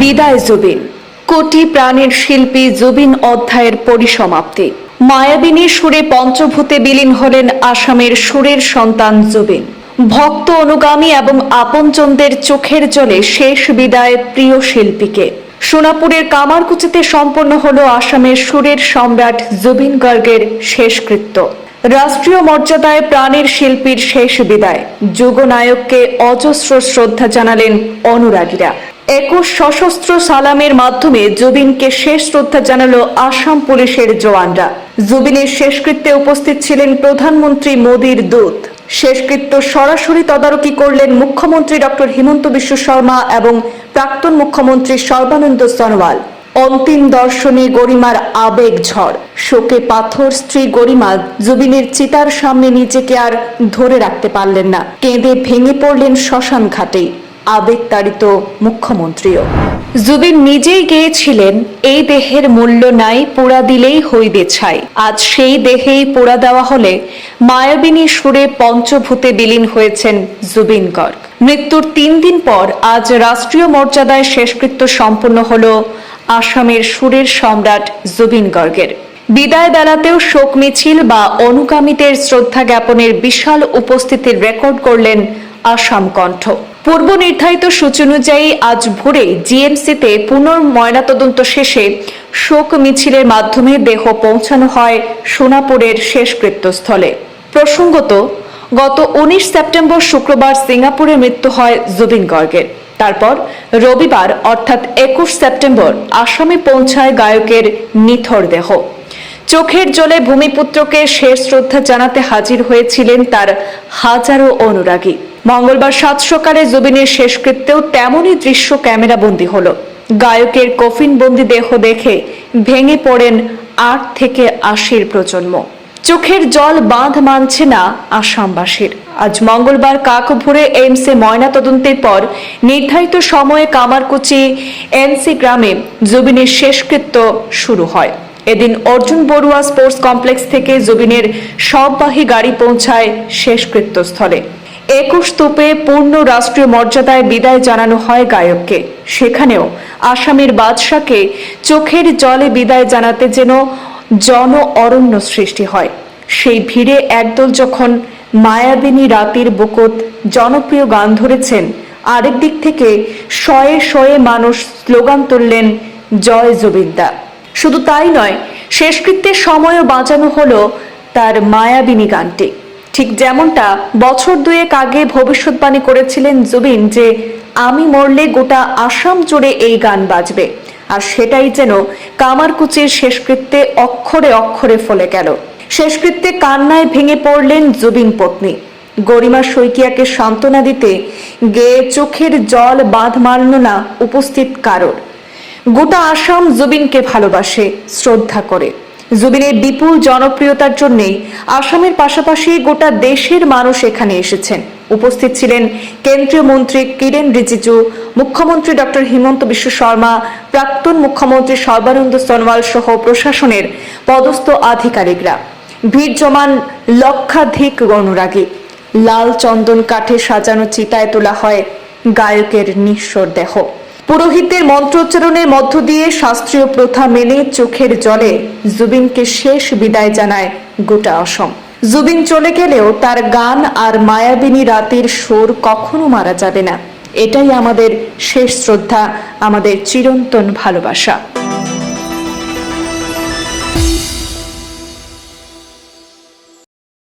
বিদায় জুবিন। কোটি প্রাণের শিল্পী জুবিন অধ্যায়ের পরিসমাপ্তি। মায়াবিনী সুরে পঞ্চভূতে বিলীন হলেন আসামের সুরের সন্তান জুবিন। ভক্ত অনুগামী এবং আপনজনদের চোখের জলে শেষ বিদায় প্রিয় শিল্পীকে। সোনাপুরের কামারকুচিতে সম্পন্ন হল আসামের সুরের সম্রাট জুবিন গর্গের শেষকৃত্য। রাষ্ট্রীয় মর্যাদায় প্রাণের শিল্পীর শেষ বিদায়। যুগনায়ককে অজস্র শ্রদ্ধা জানালেন অনুরাগীরা। একুশ সশস্ত্র সালামের মাধ্যমে জুবিনকে শেষ শ্রদ্ধা জানালো আসাম পুলিশের জওয়ানরা। জুবিনের শেষকৃত্যে উপস্থিত ছিলেন প্রধানমন্ত্রী মোদীর দূত। শেষকৃত্য সরাসরি তদারকি করলেন মুখ্যমন্ত্রী ডক্টর হিমন্ত বিশ্ব শর্মা এবং প্রাক্তন মুখ্যমন্ত্রী সর্বানন্দ সনোয়াল। অন্তিম দর্শনে গরিমার আবেগ ঝড়। শোকে পাথর, স্ত্রী গরিমা জুবিনের চিতার সামনে নিজেকে আর ধরে রাখতে পারলেন না। কেঁদে ভেঙে পড়লেন শ্মশান ঘাটেই। আবেগতাড়িত মুখ্যমন্ত্রীও। জুবিন নিজেই গেয়েছিলেন, এই দেহের মূল্য নাই, পোড়া দিলেই হইবে ছাই। আজ সেই দেহেই পোড়া দেওয়া হলে মায়াবিনী সুরে পঞ্চভূতে বিলীন হয়েছেন জুবিন গর্গ। মৃত্যুর তিন দিন পর আজ রাষ্ট্রীয় মর্যাদায় শেষকৃত্য সম্পন্ন হল আসামের সুরের সম্রাট জুবিন গর্গের। বিদায় বেলাতেও শোক মিছিল বা অনুগামীদের শ্রদ্ধা জ্ঞাপনের বিশাল উপস্থিতির রেকর্ড করলেন আসাম কণ্ঠ। পূর্ব নির্ধারিত সূচি অনুযায়ী আজ ভোরে জিএমসিতে পুনর্ময়নাতদন্ত শেষে শোক মিছিলের মাধ্যমে দেহ পৌঁছানো হয় সোনাপুরের শেষকৃত্যস্থলে প্রসঙ্গত, গত উনিশ সেপ্টেম্বর শুক্রবার সিঙ্গাপুরে মৃত্যু হয় জুবিন গর্গের। তারপর রবিবার, অর্থাৎ একুশ সেপ্টেম্বর, আসামে পৌঁছায় গায়কের নিথর দেহ। চোখের জলে ভূমিপুত্রকে শেষ শ্রদ্ধা জানাতে হাজির হয়েছিলেন তার হাজারো অনুরাগী। মঙ্গলবার সাত সকালে জুবিনের শেষকৃত্যেও তেমনই দৃশ্য ক্যামেরাবন্দি হলো। গায়কের কফিন বন্দি দেহ দেখে ভেঙে পড়েন আট থেকে আশির প্রজন্ম। চোখের জল বাঁধ মানছে না আসামবাসীর। আজ মঙ্গলবার কাকভুরে এইমসে ময়না তদন্তের পর নির্ধারিত সময়ে কামারকুচি এনসি গ্রামে জুবিনের শেষকৃত্য শুরু হয়। এদিন অর্জুন বড়ুয়া স্পোর্টস কমপ্লেক্স থেকে জুবিনের সববাহী গাড়ি পৌঁছায় শেষকৃত্যস্থলে। একুশ স্তূপে পূর্ণ রাষ্ট্রীয় মর্যাদায় বিদায় জানানো হয় গায়ককে। সেখানেও আসামের বাদশাকে চোখের জলে বিদায় জানাতে যেন জন অরণ্য সৃষ্টি হয়। সেই ভিড়ে একদল যখন মায়াবিনী রাতের বুকত জনপ্রিয় গান ধরেছেন, আরেক দিক থেকে শয়ে শয়ে মানুষ স্লোগান তুললেন, জয় জুবিন্দা। শুধু তাই নয়, শেষকৃত্যের সময়ও বাঁচানো হলো তার মায়াবিনী গানটি। ঠিক যেমনটা বছর দুয়েক আগে ভবিষ্যৎবাণী করেছিলেন জুবিন যে, আমি মরলে গোটা আসাম জুড়ে এই গান বাজবে। আর সেটাই যেন কামারকুচির শেষকৃত্যে অক্ষরে অক্ষরে ফলে গেল। শেষকৃত্যে কান্নায় ভেঙে পড়লেন জুবিন পত্নী। গরিমা শইকিয়াকে সান্ত্বনা দিতে গেয়ে চোখের জল বাঁধ মারল না উপস্থিত কারোর। গোটা আসাম জুবিনকে ভালোবাসে, শ্রদ্ধা করে। জুবিনের বিপুল জনপ্রিয়তার জন্যেই আসামের পাশাপাশি গোটা দেশের মানুষ এখানে এসেছেন। উপস্থিত ছিলেন কেন্দ্রীয় মন্ত্রী কিরেন রিজিজু, মুখ্যমন্ত্রী ডক্টর হিমন্ত বিশ্ব শর্মা, প্রাক্তন মুখ্যমন্ত্রী সর্বানন্দ সোনোয়াল সহ প্রশাসনের পদস্থ আধিকারিকরা। ভিড় জমান লক্ষাধিক অনুরাগী। লাল চন্দন কাঠে সাজানো চিতায় তোলা হয় গায়কের নিঃস্বর দেহ। পুরোহিতদের মন্ত্রোচ্চারণের মধ্য দিয়ে শাস্ত্রীয় প্রথা মেনে চোখের জলে জুবিনকে শেষ বিদায় জানায় গোটা অসম। জুবিন চলে গেলেও তার গান আর মায়াবিনী রাতের সুর কখনো মারা যাবে না। এটাই আমাদের শেষ শ্রদ্ধা, আমাদের চিরন্তন ভালোবাসা।